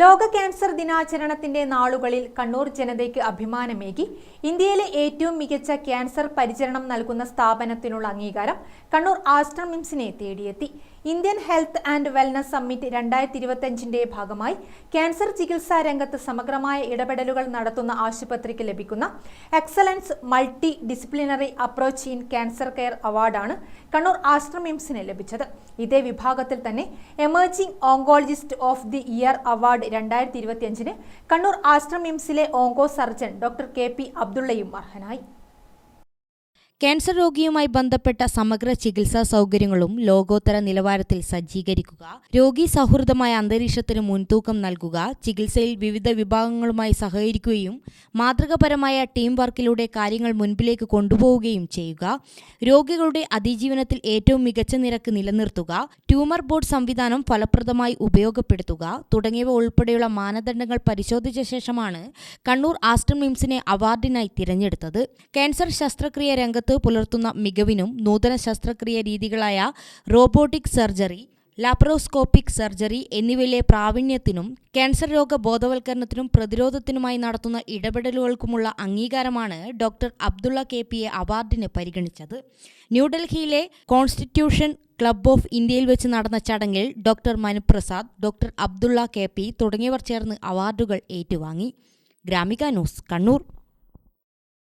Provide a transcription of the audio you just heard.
ലോക ക്യാൻസർ ദിനാചരണത്തിന്റെ നാളുകളിൽ കണ്ണൂർ ജനതയ്ക്ക് അഭിമാനമേകി. ഇന്ത്യയിലെ ഏറ്റവും മികച്ച ക്യാൻസർ പരിചരണം നൽകുന്ന സ്ഥാപനത്തിനുള്ള അംഗീകാരം കണ്ണൂർ ആസ്ട്രമിംസിനെ തേടിയെത്തി. Indian health and wellness summit രണ്ടായിരത്തി ഇരുപത്തിയഞ്ചിന്റെ ഭാഗമായി ക്യാൻസർ ചികിത്സാ രംഗത്ത് സമഗ്രമായ ഇടപെടലുകൾ നടത്തുന്ന ആശുപത്രിക്ക് ലഭിക്കുന്ന excellence multi disciplinary approach in cancer care അവാർഡാണ് കണ്ണൂർ ആശ്രമിംസിന് മിംസിന് ലഭിച്ചത്. ഇതേ വിഭാഗത്തിൽ തന്നെ emerging oncologist of the year award രണ്ടായിരത്തി ഇരുപത്തിയഞ്ചിന് കണ്ണൂർ ആശ്രമിംസിലെ മിംസിലെ onco surgeon doctor K P അബ്ദുള്ളയും അർഹനായി. ക്യാൻസർ രോഗിയുമായി ബന്ധപ്പെട്ട സമഗ്ര ചികിത്സാ സൗകര്യങ്ങളും ലോകോത്തര നിലവാരത്തിൽ സജ്ജീകരിക്കുക രോഗി സൗഹൃദമായ അന്തരീക്ഷത്തിന് മുൻതൂക്കം നൽകുക ചികിത്സയിൽ വിവിധ വിഭാഗങ്ങളുമായി സഹകരിക്കുകയും മാതൃകപരമായ ടീം വർക്കിലൂടെ കാര്യങ്ങൾ മുൻപിലേക്ക് കൊണ്ടുപോവുകയും ചെയ്യുക രോഗികളുടെ അതിജീവനത്തിൽ ഏറ്റവും മികച്ച നിരക്ക് നിലനിർത്തുക ട്യൂമർ ബോർഡ് സംവിധാനം ഫലപ്രദമായി ഉപയോഗപ്പെടുത്തുക തുടങ്ങിയവ ഉൾപ്പെടെയുള്ള മാനദണ്ഡങ്ങൾ പരിശോധിച്ച ശേഷമാണ് കണ്ണൂർ ആസ്റ്റർ മിംസിനെ അവാർഡിനായി തിരഞ്ഞെടുത്തത്. ക്യാൻസർ ശസ്ത്രക്രിയ പുലർത്തുന്ന മികവിനും നൂതന ശസ്ത്രക്രിയ രീതികളായ റോബോട്ടിക് സർജറി ലാപ്രോസ്കോപ്പിക് സർജറി എന്നിവയിലെ പ്രാവീണ്യത്തിനും ക്യാൻസർ രോഗ ബോധവൽക്കരണത്തിനും പ്രതിരോധത്തിനുമായി നടത്തുന്ന ഇടപെടലുകൾക്കുമുള്ള അംഗീകാരമാണ് ഡോക്ടർ അബ്ദുള്ള കെ പിയെ അവാർഡിന് പരിഗണിച്ചത്. ന്യൂഡൽഹിയിലെ കോൺസ്റ്റിറ്റ്യൂഷൻ ക്ലബ് ഓഫ് ഇന്ത്യയിൽ വെച്ച് നടന്ന ചടങ്ങിൽ doctor Manuprasad doctor Abdulla K P തുടങ്ങിയവർ ചേർന്ന് അവാർഡുകൾ ഏറ്റുവാങ്ങി. ഗ്രാമിക ന്യൂസ് കണ്ണൂർ.